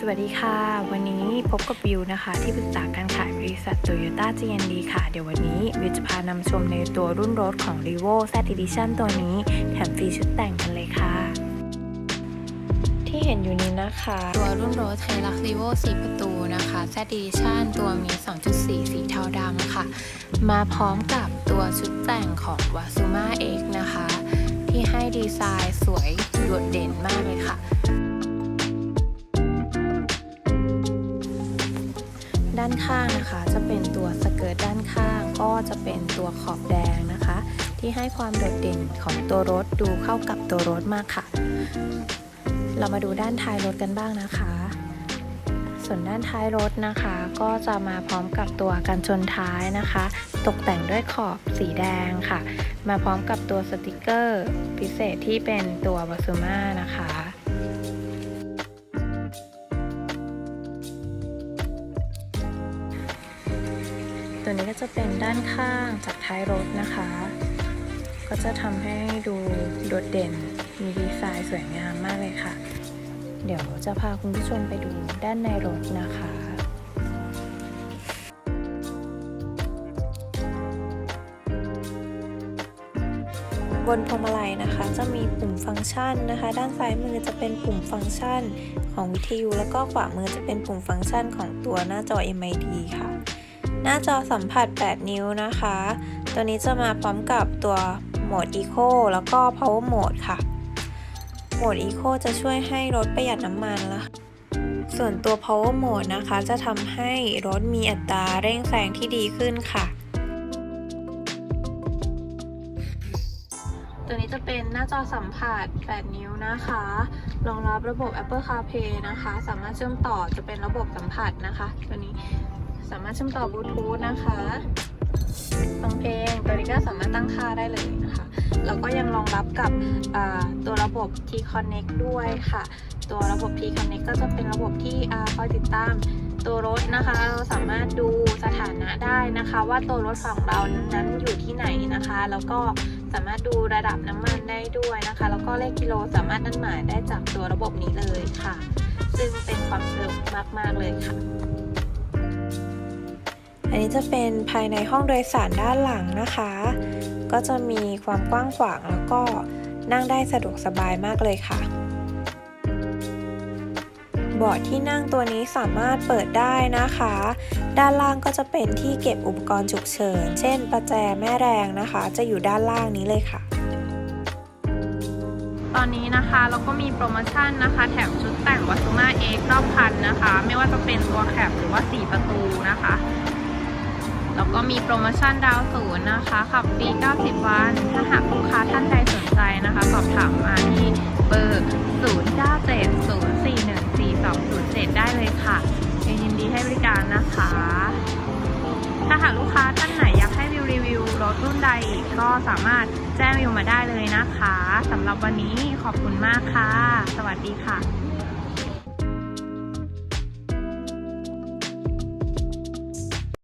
สวัสดีค่ะ วันนี้พบกับวิวนะคะ ที่ปรึกษาการขายบริษัท Toyota GND ค่ะ เดี๋ยววันนี้วิวจะพานำชมในตัวรุ่นรถของ r e v o Z Edition ตัวนี้ แถมฟรีชุดแต่งกันเลยค่ะ ที่เห็นอยู่นี้นะคะ ตัวรุ่นรถไฮลักซ์ e v o 4ประตูนะคะ Z Edition ตัวมี 2.4 สีเทาดำค่ะ มาพร้อมกับตัวชุดแต่งของ Wasuma X นะคะ ที่ให้ดีไซน์สวยโดดเด่นมากเลยค่ะานข้างนะคะ จะเป็นตัวสเกิร์ตด้านข้าง ก็จะเป็นตัวขอบแดงนะคะ ที่ให้ความโดดเด่นของตัวรถดูเข้ากับตัวรถมากค่ะ เรามาดูด้านท้ายรถกันบ้างนะคะ ส่วนด้านท้ายรถนะคะ ก็จะมาพร้อมกับตัวกันชนท้ายนะคะ ตกแต่งด้วยขอบสีแดงค่ะ มาพร้อมกับตัวสติกเกอร์ พิเศษที่เป็นตัววาซูมานะคะ วนี้ก็จะเป็นด้านข้างจากท้ายรถนะคะ ก็จะทำให้ดูโดดเด่น มีดีไซน์สวยงามมากเลยค่ะ เดี๋ยวจะพาคุณผู้ชมไปดูด้านในรถนะคะบนพวงมาลัยนะคะ จะมีปุ่มฟังก์ชันนะคะ ด้านซ้ายมือจะเป็นปุ่มฟังก์ชันของวิทยุแล้วก็ขวามือจะเป็นปุ่มฟังก์ชันของตัวหน้าจอ MID ค่ะ หน้าจอสัมผัส 8 นิ้วนะคะ ตัวนี้จะมาพร้อมกับตัวโหมด Eco แล้วก็ Power Mode ค่ะ โหมด Eco จะช่วยให้รถประหยัดน้ำมันแล้วส่วนตัว Power Mode นะคะ จะทำให้รถมีอัตราเร่งแซงที่ดีขึ้นค่ะ ตัวนี้จะเป็นหน้าจอสัมผัส 8 นิ้วนะคะ รองรับระบบ Apple CarPlay นะคะ สามารถเชื่อมต่อจะเป็นระบบสัมผัสนะคะ ตัวนี้ สามารถเชื่อมต่อบลูทูธนะคะฟังเพลงตัวนี้ก็สามารถตั้งค่าได้เลยนะคะแล้วก็ยังรองรับกับตัวระบบ T Connect ด้วยค่ะ ตัวระบบ T Connect ก็จะเป็นระบบที่คอยติดตามตัวรถนะคะ เราสามารถดูสถานะได้นะคะ ว่าตัวรถของเรานั้นอยู่ที่ไหนนะคะ แล้วก็สามารถดูระดับน้ำมันได้ด้วยนะคะ แล้วก็เลขกิโลสามารถนั่นหมายได้จากตัวระบบนี้เลยค่ะ ซึ่งเป็นความสะดวกมาก ๆ เลยค่ะ อันนี้จะเป็นภายในห้องโดยสารด้านหลังนะคะ ก็จะมีความกว้างขวางแล้วก็นั่งได้สะดวกสบายมากเลยค่ะ เบาะที่นั่งตัวนี้สามารถเปิดได้นะคะ ด้านล่างก็จะเป็นที่เก็บอุปกรณ์ฉุกเฉิน เช่น ประแจแม่แรงนะคะ จะอยู่ด้านล่างนี้เลยค่ะ ตอนนี้นะคะเราก็มีโปรโมชั่นนะคะ แถมชุดแต่งวัสุมาเอ็กรอบคันนะคะ ไม่ว่าจะเป็นตัวแคปหรือว่า 4 ประตูนะคะ แล้วก็มีโปรโมชั่นดาวศูนย์นะคะขับฟรี 90 วัน ถ้าหากลูกค้าท่านใดสนใจนะคะ สอบถามมาที่เบอร์ 0970414207 ได้เลยค่ะยินดีให้บริการนะคะ ถ้าหากลูกค้าท่านไหนอยากให้วิวรีวิวรถรุ่นใดอีกก็สามารถแจ้งวิวมาได้เลยนะคะสำหรับวันนี้ขอบคุณมากค่ะ สวัสดีค่ะ